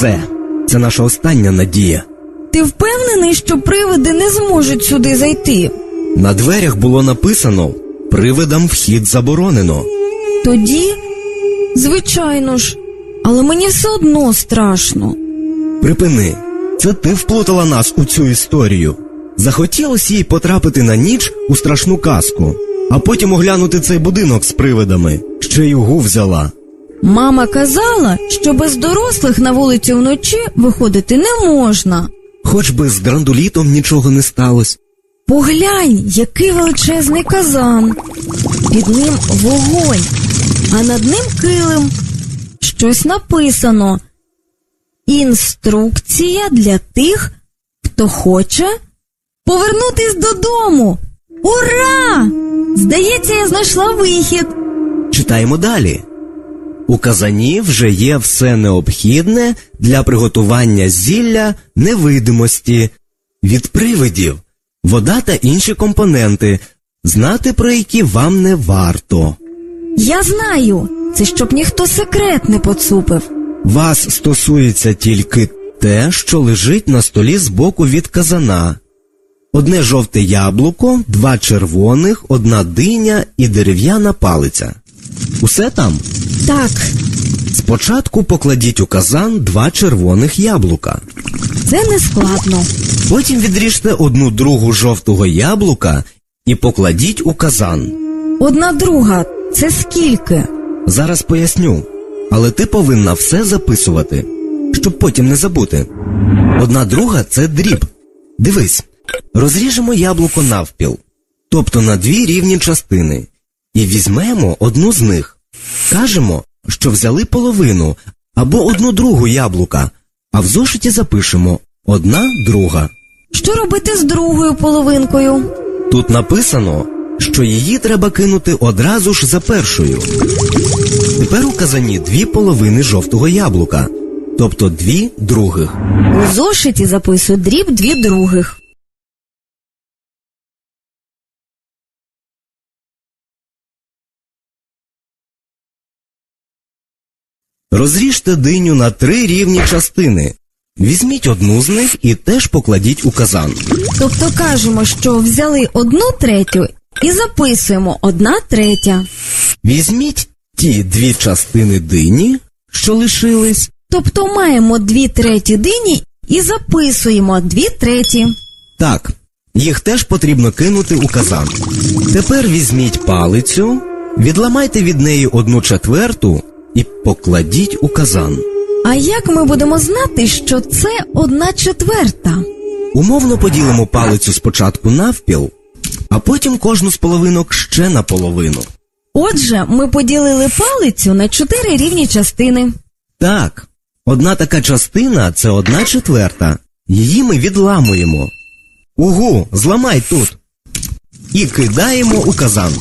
Все, це наша остання надія. Ти впевнений, що привиди не зможуть сюди зайти? На дверях було написано привидам вхід заборонено. Тоді, звичайно ж, але мені все одно страшно. Припини, це ти вплутала нас у цю історію. Захотілося їй потрапити на ніч у страшну казку, а потім оглянути цей будинок з привидами, ще й угу взяла. Мама казала, що без дорослих на вулицю вночі виходити не можна. Хоч би з драндулітом нічого не сталося. Поглянь, який величезний казан. Під ним вогонь, а над ним килим. Щось написано. Інструкція для тих, хто хоче повернутись додому. Ура! Здається, я знайшла вихід. Читаємо далі. У казані вже є все необхідне для приготування зілля невидимості від привидів, вода та інші компоненти, знати про які вам не варто. Я знаю, це щоб ніхто секрет не поцупив. Вас стосується тільки те, що лежить на столі збоку від казана. Одне жовте яблуко, два червоних, одна диня і дерев'яна палиця. Усе там? Так, Спочатку покладіть у казан два червоних яблука. це не складно. Потім відріжте одну другу жовтого яблука і покладіть у казан. Одна друга, це скільки? Зараз поясню, але ти повинна все записувати, щоб потім не забути. Одна друга це дріб. Дивись, розріжемо яблуко навпіл, тобто на дві рівні частини, і візьмемо одну з них. Кажемо, що взяли половину або одну другу яблука, а в зошиті запишемо одна друга. Що робити з другою половинкою? Тут написано, що її треба кинути одразу ж за першою. Тепер у казані дві половини жовтого яблука, тобто дві других. У зошиті записую дріб дві других. Розріжте диню на три рівні частини. Візьміть одну з них і теж покладіть у казан. Тобто кажемо, що взяли одну третю і записуємо одна третя. Візьміть ті дві частини дині, що лишились, Тобто маємо дві треті дині і записуємо дві треті. Так, їх теж потрібно кинути у казан. Тепер візьміть палицю, відламайте від неї одну четверту і покладіть у казан. А як ми будемо знати, що це одна четверта? Умовно поділимо палицю спочатку навпіл, а потім кожну з половинок ще на половину. Отже, ми поділили палицю на чотири рівні частини. Так, одна така частина це одна четверта. Її ми відламуємо. Угу, зламай тут. І кидаємо у казан.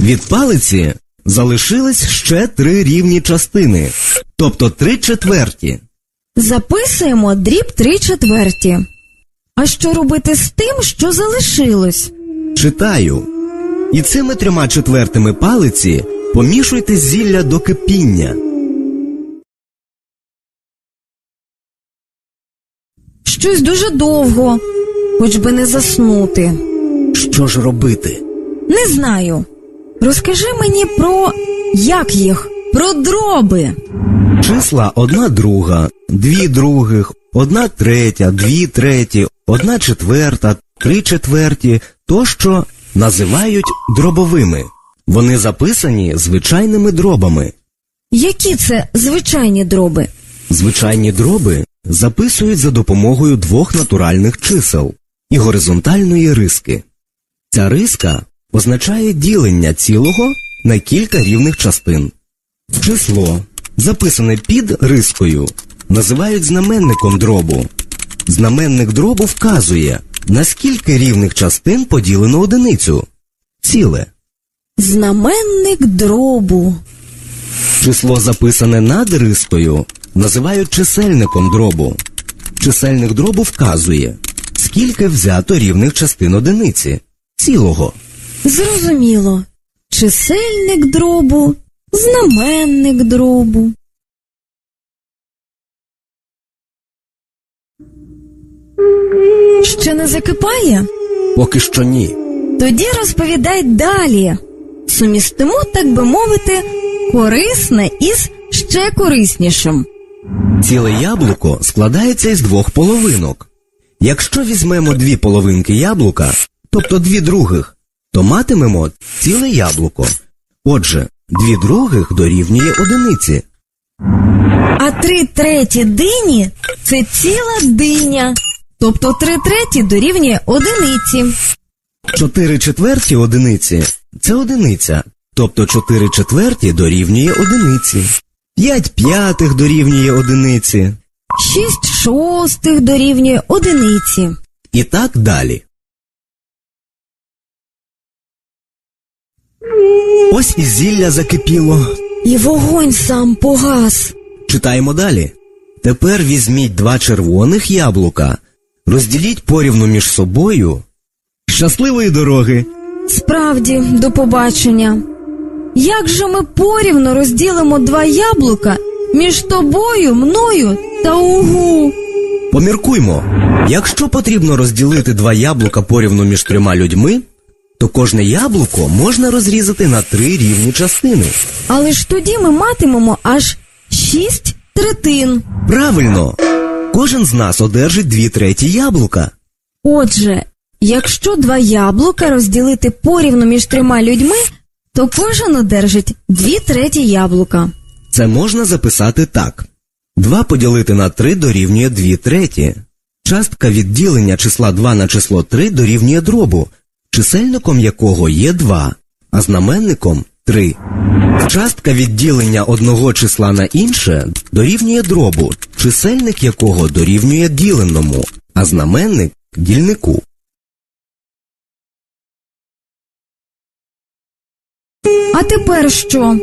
Від палиці залишились ще три рівні частини, тобто три четверті. Записуємо дріб три четверті. А що робити з тим, що залишилось? Читаю. І цими трьома четвертими палиці помішуйте зілля до кипіння. Щось дуже довго, хоч би не заснути. Що ж робити? Не знаю. Розкажи мені про як їх? Про дроби. Числа одна друга, дві других, одна третя, дві треті, одна четверта, три четверті, тощо називають дробовими. Вони записані звичайними дробами. Які це звичайні дроби? Звичайні дроби записують за допомогою двох натуральних чисел і горизонтальної риски. Ця риска означає ділення цілого на кілька рівних частин. Число, записане під рискою, називають знаменником дробу. Знаменник дробу вказує, на скільки рівних частин поділено одиницю. Ціле. Знаменник дробу. Число, записане над рискою, називають чисельником дробу. Чисельник дробу вказує, скільки взято рівних частин одиниці, цілого. Зрозуміло. Чисельник дробу, знаменник дробу. Ще не закипає? Поки що ні. Тоді розповідай далі. Сумістимо, так би мовити, корисне із ще кориснішим. Ціле яблуко складається із двох половинок. Якщо візьмемо дві половинки яблука, тобто дві других, то матимемо ціле яблуко. Отже, дві других дорівнює одиниці. А три треті дині це ціла диня. Тобто три треті дорівнює одиниці. Чотири четверті одиниці це одиниця, тобто чотири четверті дорівнює одиниці. П'ять п'ятих дорівнює одиниці. Шість шостих дорівнює одиниці. І так далі. Ось і зілля закипіло. І вогонь сам погас. Читаємо далі. Тепер візьміть два червоних яблука, розділіть порівну між собою. Щасливої дороги! Справді, до побачення. Як же ми порівно розділимо два яблука між тобою, мною та угу? Поміркуймо. Якщо потрібно розділити два яблука порівну між трьома людьми, то кожне яблуко можна розрізати на три рівні частини. Але ж тоді ми матимемо аж шість третин. Правильно, кожен з нас одержить дві треті яблука. Отже, якщо два яблука розділити порівну між трьома людьми, то кожен одержить дві треті яблука. Це можна записати так. 2 поділити на 3 дорівнює 2 треті. Частка відділення числа 2 на число 3 дорівнює дробу, чисельником якого є 2, а знаменником 3. Частка відділення одного числа на інше дорівнює дробу, чисельник якого дорівнює діленому, а знаменник дільнику. А тепер що?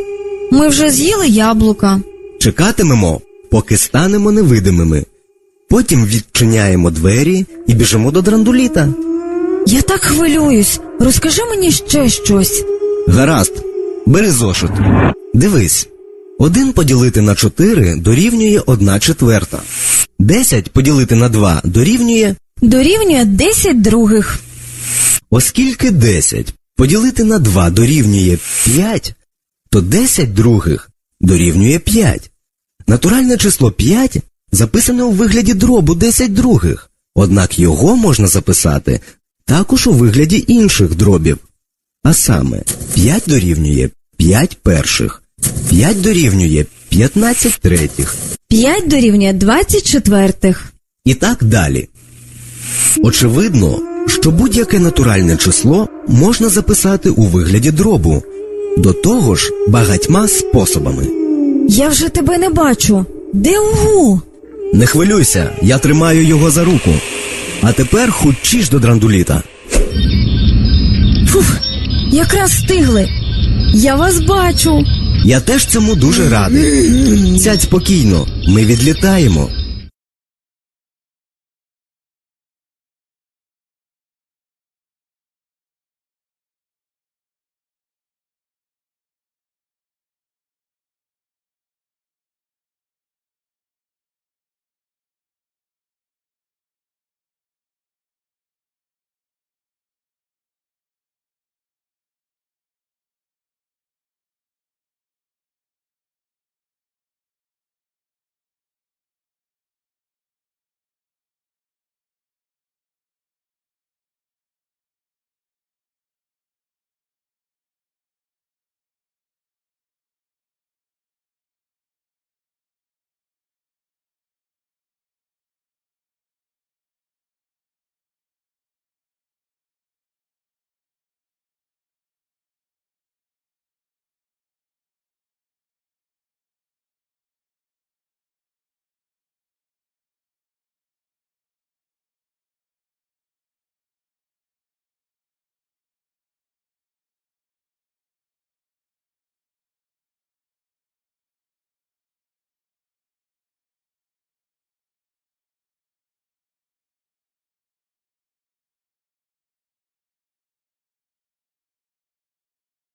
Ми вже з'їли яблука. Чекатимемо, поки станемо невидимими. Потім відчиняємо двері і біжимо до драндуліта. Я так хвилююсь. Розкажи мені ще щось. Гаразд, бери зошит. Дивись. Один поділити на 4 дорівнює 1 четверта. 10 поділити на 2 дорівнює, Дорівнює 10 других. оскільки 10 поділити на 2 дорівнює 5, то 10 других дорівнює 5. Натуральне число 5 записане у вигляді дробу 10 других, однак його можна записати також у вигляді інших дробів. А саме 5 дорівнює 5 перших, 5 дорівнює 15 третіх 5 дорівнює 20 четвертих. і так далі. Очевидно, що будь-яке натуральне число можна записати у вигляді дробу, до того ж багатьма способами. Я вже тебе не бачу. Де угу? Не хвилюйся, я тримаю його за руку. А тепер хучіш до драндуліта. Фуф, якраз встигли. Я вас бачу. Я теж цьому дуже радий. Сядь спокійно, ми відлітаємо.